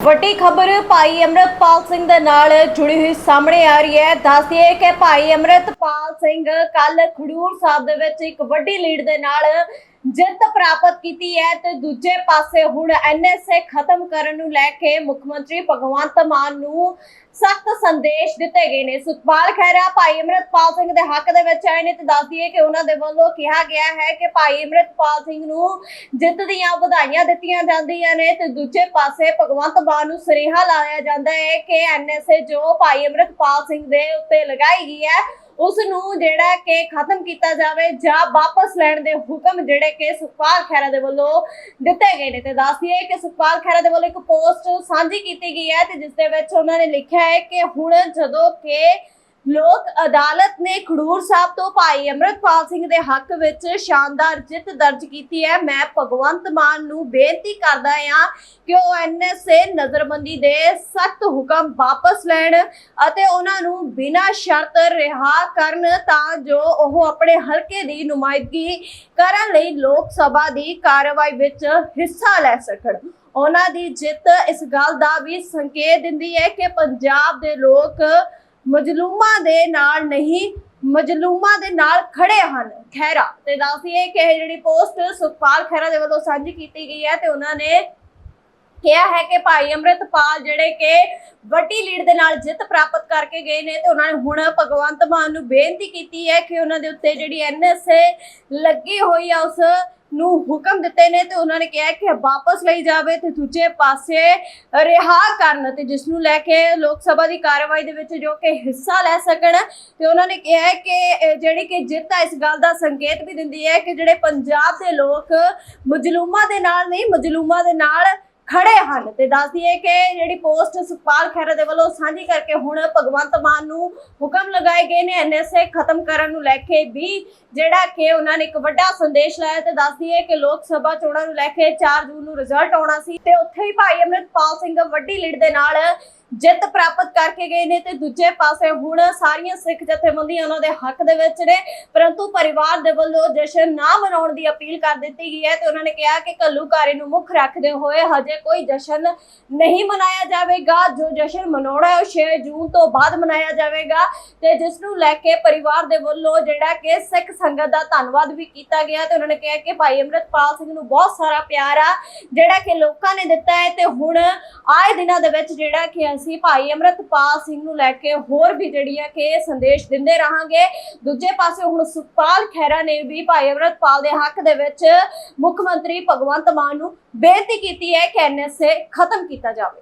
ਵੱਡੀ ਖਬਰ ਭਾਈ ਅਮਰਤਪਾਲ ਸਿੰਘ ਦੇ ਨਾਲ ਜੁੜੀ ਹੋਈ ਸਾਹਮਣੇ ਆ ਰਹੀ ਹੈ। ਦੱਸਦੀ ਕਿ ਭਾਈ ਅਮਰਤਪਾਲ ਸਿੰਘ ਕੱਲ ਖਡੂਰ ਸਾਹਿਬ ਦੇ ਵਿੱਚ ਇੱਕ ਵੱਡੀ ਲੀਡ ਦੇ ਨਾਲ ਜਿੱਤ ਪ੍ਰਾਪਤ ਕੀਤੀ ਹੈ ਤੇ ਦੂਜੇ ਪਾਸੇ ਹੁਣ ਐਨਐਸਏ ਖਤਮ ਕਰਨ ਨੂੰ ਲੈ ਕੇ ਮੁੱਖ ਮੰਤਰੀ ਭਗਵੰਤ ਮਾਨ ਨੂੰ ਸਖਤ ਸੰਦੇਸ਼ ਦਿੱਤੇ ਗਏ ਨੇ। ਸੁਖਪਾਲ ਖਹਿਰਾ, ਭਾਈ ਅਮਰਤਪਾਲ ਸਿੰਘ ਦੇ ਹੱਕ ਦੇ ਵਿੱਚ ਆਏ ਨੇ ਤੇ ਦੱਸਦੀ ਹੈ ਕਿ ਉਹਨਾਂ ਦੇ ਵੱਲੋਂ ਕਿਹਾ ਗਿਆ ਹੈ ਕਿ ਭਾਈ ਅਮਰਤਪਾਲ ਸਿੰਘ ਨੂੰ ਜਿੱਤ ਦੀਆਂ ਵਧਾਈਆਂ ਦਿੱਤੀਆਂ ਜਾਂਦੀਆਂ ਨੇ ਤੇ ਦੂਜੇ ਪਾਸੇ ਭਗਵੰਤ ਮਾਨ ਨੂੰ ਸੁਨੇਹਾ ਲਾਇਆ ਜਾਂਦਾ ਹੈ ਕਿ ਐਨਐਸਏ ਜੋ ਭਾਈ ਅਮਰਤਪਾਲ ਸਿੰਘ ਦੇ ਉੱਤੇ ਲਗਾਈ ਗਈ ਹੈ ਉਸ ਨੂੰ ਜਿਹੜਾ ਕਿ ਖਤਮ ਕੀਤਾ ਜਾਵੇ ਜਾਂ ਵਾਪਸ ਲੈਣ ਦੇ ਹੁਕਮ ਜਿਹੜੇ ਕਿ ਸੁਖਪਾਲ ਖਹਿਰਾ ਦੇ ਵੱਲੋਂ ਦਿੱਤੇ ਗਏ ਨੇ। ਤੇ ਦੱਸਦੀ ਹੈ ਕਿ ਸੁਖਪਾਲ ਖਹਿਰਾ ਦੇ ਵੱਲੋਂ ਇੱਕ ਪੋਸਟ ਸਾਂਝੀ ਕੀਤੀ ਗਈ ਹੈ ਤੇ ਜਿਸ ਦੇ ਵਿੱਚ ਉਹਨਾਂ ਨੇ ਲਿਖਿਆ ਹੈ ਕਿ ਹੁਣ ਜਦੋਂ ਕਿ ਲੋਕ ਅਦਾਲਤ ਨੇ ਖਡੂਰ ਸਾਹਿਬ ਤੋਂ ਭਾਈ ਅਮਰਤਪਾਲ ਸਿੰਘ ਦੇ ਹੱਕ ਵਿੱਚ ਸ਼ਾਨਦਾਰ ਜਿੱਤ ਦਰਜ ਕੀਤੀ ਹੈ। ਮੈਂ ਭਗਵੰਤ ਮਾਨ ਨੂੰ ਬੇਨਤੀ ਕਰਦਾ ਹਾਂ ਕਿ ਉਹ ਐਨਐਸਏ ਨਜ਼ਰਬੰਦੀ ਦੇ ਸਖਤ ਹੁਕਮ ਵਾਪਸ ਲੈਣ ਅਤੇ ਉਹਨਾਂ ਨੂੰ ਬਿਨਾਂ ਸ਼ਰਤ ਰਿਹਾ ਕਰਨ ਤਾਂ ਜੋ ਉਹ ਆਪਣੇ ਹਲਕੇ ਦੀ ਨੁਮਾਇੰਦਗੀ ਕਰਨ ਲਈ ਲੋਕ ਸਭਾ ਦੀ ਕਾਰਵਾਈ ਵਿੱਚ ਹਿੱਸਾ ਲੈ ਸਕਣ। ਉਹਨਾਂ ਦੀ ਜਿੱਤ ਇਸ ਗੱਲ ਦਾ ਵੀ ਸੰਕੇਤ ਦਿੰਦੀ ਹੈ ਕਿ ਪੰਜਾਬ ਦੇ ਲੋਕ ਮਜਲੂਮਾਂ ਦੇ ਨਾਲ ਨਹੀਂ, ਮਜਲੂਮਾਂ ਦੇ ਨਾਲ ਖੜੇ ਹਨ। ਖੈਰਾ ਤੇ ਦੱਸਦੀਏ ਕਿ ਇਹ ਜਿਹੜੀ ਪੋਸਟ ਸੁਖਪਾਲ ਖੈਰਾ ਦੇ ਵੱਲੋਂ ਸਾਂਝੀ ਕੀਤੀ ਗਈ ਹੈ ਤੇ ਉਹਨਾਂ ਨੇ ਕਿਹਾ ਹੈ ਕਿ ਭਾਈ ਅੰਮ੍ਰਿਤਪਾਲ ਜਿਹੜੇ ਕਿ ਵੱਡੀ ਲੀਡ ਦੇ ਨਾਲ ਜਿੱਤ ਪ੍ਰਾਪਤ ਕਰਕੇ ਗਏ ਨੇ ਤੇ ਉਹਨਾਂ ਨੇ ਹੁਣ ਭਗਵੰਤ ਮਾਨ ਨੂੰ ਬੇਨਤੀ ਕੀਤੀ ਹੈ ਕਿ ਉਹਨਾਂ ਦੇ ਉੱਤੇ ਜਿਹੜੀ ਐਨਐਸਏ ਲੱਗੀ ਹੋਈ ਆ, ਉਸ ਨੂੰ ਹੁਕਮ ਦਿੱਤੇ ਨੇ ਤੇ ਉਹਨਾਂ ਨੇ ਕਿਹਾ ਕਿ ਵਾਪਸ ਲਈ ਜਾਵੇ ਤੇ ਦੂਜੇ ਪਾਸੇ ਰਿਹਾ ਕਰਨ ਤੇ ਜਿਸ ਨੂੰ ਲੈ ਕੇ ਲੋਕ ਸਭਾ ਦੀ ਕਾਰਵਾਈ ਦੇ ਵਿੱਚ ਜੋ ਕਿ ਹਿੱਸਾ ਲੈ ਸਕਣ ਤੇ ਉਹਨਾਂ ਨੇ ਕਿਹਾ ਕਿ ਜਿਹੜੀ ਕਿ ਜਿੱਤ ਆ, ਇਸ ਗੱਲ ਦਾ ਸੰਕੇਤ ਵੀ ਦਿੰਦੀ ਹੈ ਕਿ ਜਿਹੜੇ ਪੰਜਾਬ ਦੇ ਲੋਕ ਮਜਲੂਮਾਂ ਦੇ ਨਾਲ ਨਹੀਂ, ਮਜਲੂਮਾਂ ਦੇ ਨਾਲ ਖੜੇ ਹਨ ਤੇ ਦੱਸਦੀ ਹੈ ਕਿ ਜਿਹੜੀ ਪੋਸਟ ਸੁਖਪਾਲ ਖਹਿਰਾ ਦੇ ਵੱਲੋਂ ਸਾਂਝੀ ਕਰਕੇ ਹੁਣ ਭਗਵੰਤ ਮਾਨ ਨੂੰ ਹੁਕਮ ਲਗਾਏ ਗਏ ਨੇ ਐਨਐਸਏ ਖਤਮ ਕਰਨ ਨੂੰ ਲੈ ਕੇ ਵੀ ਜਿਹੜਾ ਕਿ ਉਹਨਾਂ ਨੇ ਇੱਕ ਵੱਡਾ ਸੰਦੇਸ਼ ਲਾਇਆ ਤੇ ਦੱਸਦੀ ਹੈ ਕਿ ਲੋਕ ਸਭਾ ਚੋਣਾਂ ਨੂੰ ਲੈ ਕੇ 4 ਜੂਨ ਨੂੰ ਰਿਜ਼ਲਟ ਆਉਣਾ ਸੀ ਤੇ ਉੱਥੇ ਹੀ ਭਾਈ ਅਮਰਿਤਪਾਲ ਸਿੰਘ ਵੱਡੀ ਲੀਡ ਦੇ ਨਾਲ ਜਿੱਤ ਪ੍ਰਾਪਤ ਕਰਕੇ ਗਏ ਨੇ ਤੇ ਦੂਜੇ ਪਾਸੇ ਹੁਣ ਸਾਰੀਆਂ ਸਿੱਖ ਜਥੇਬੰਦੀਆਂ ਉਹਨਾਂ ਦੇ ਹੱਕ ਦੇ ਵਿੱਚ ਨੇ। ਪਰੰਤੂ ਪਰਿਵਾਰ ਦੇ ਵੱਲੋਂ ਜਸ਼ਨ ਨਾ ਮਨਾਉਣ ਦੀ ਅਪੀਲ ਕਰ ਦਿੱਤੀ ਗਈ ਹੈ ਤੇ ਉਹਨਾਂ ਨੇ ਕਿਹਾ ਕਿ ਘੱਲੂਘਾਰੇ ਨੂੰ ਮੁੱਖ ਰੱਖਦੇ ਹੋਏ ਹਜੇ ਕੋਈ ਜਸ਼ਨ ਨਹੀਂ ਮਨਾਇਆ ਜਾਵੇਗਾ। ਜੋ ਜਸ਼ਨ ਮਨਾਉਣਾ ਹੈ ਉਹ 6 ਜੂਨ ਤੋਂ ਬਾਅਦ ਮਨਾਇਆ ਜਾਵੇਗਾ ਤੇ ਜਿਸ ਨੂੰ ਲੈ ਕੇ ਪਰਿਵਾਰ ਦੇ ਵੱਲੋਂ ਜਿਹੜਾ ਕਿ ਸਿੱਖ ਸੰਗਤ ਦਾ ਧੰਨਵਾਦ ਵੀ ਕੀਤਾ ਗਿਆ ਤੇ ਉਹਨਾਂ ਨੇ ਕਿਹਾ ਕਿ ਭਾਈ ਅੰਮ੍ਰਿਤਪਾਲ ਸਿੰਘ ਨੂੰ ਬਹੁਤ ਸਾਰਾ ਪਿਆਰ ਆ ਜਿਹੜਾ ਕਿ ਲੋਕਾਂ ਨੇ ਦਿੱਤਾ ਹੈ ਤੇ ਹੁਣ ਆਏ ਦਿਨਾਂ ਦੇ ਵਿੱਚ ਜਿਹੜਾ ਕਿ ਅਸੀਂ ਭਾਈ ਅੰਮ੍ਰਿਤਪਾਲ ਸਿੰਘ ਨੂੰ ਲੈ ਕੇ ਹੋਰ ਵੀ ਜਿਹੜੀਆਂ ਕਿ ਸੰਦੇਸ਼ ਦਿੰਦੇ ਰਹਾਂਗੇ। ਦੂਜੇ ਪਾਸੇ ਹੁਣ ਸੁਖਪਾਲ ਖਹਿਰਾ ਨੇ ਵੀ ਭਾਈ ਅੰਮ੍ਰਿਤਪਾਲ ਦੇ ਹੱਕ ਦੇ ਵਿੱਚ ਮੁੱਖ ਮੰਤਰੀ ਭਗਵੰਤ ਮਾਨ ਨੂੰ ਬੇਨਤੀ ਕੀਤੀ ਹੈ ਕਿ ਐਨਐਸਏ ਖਤਮ ਕੀਤਾ ਜਾਵੇ।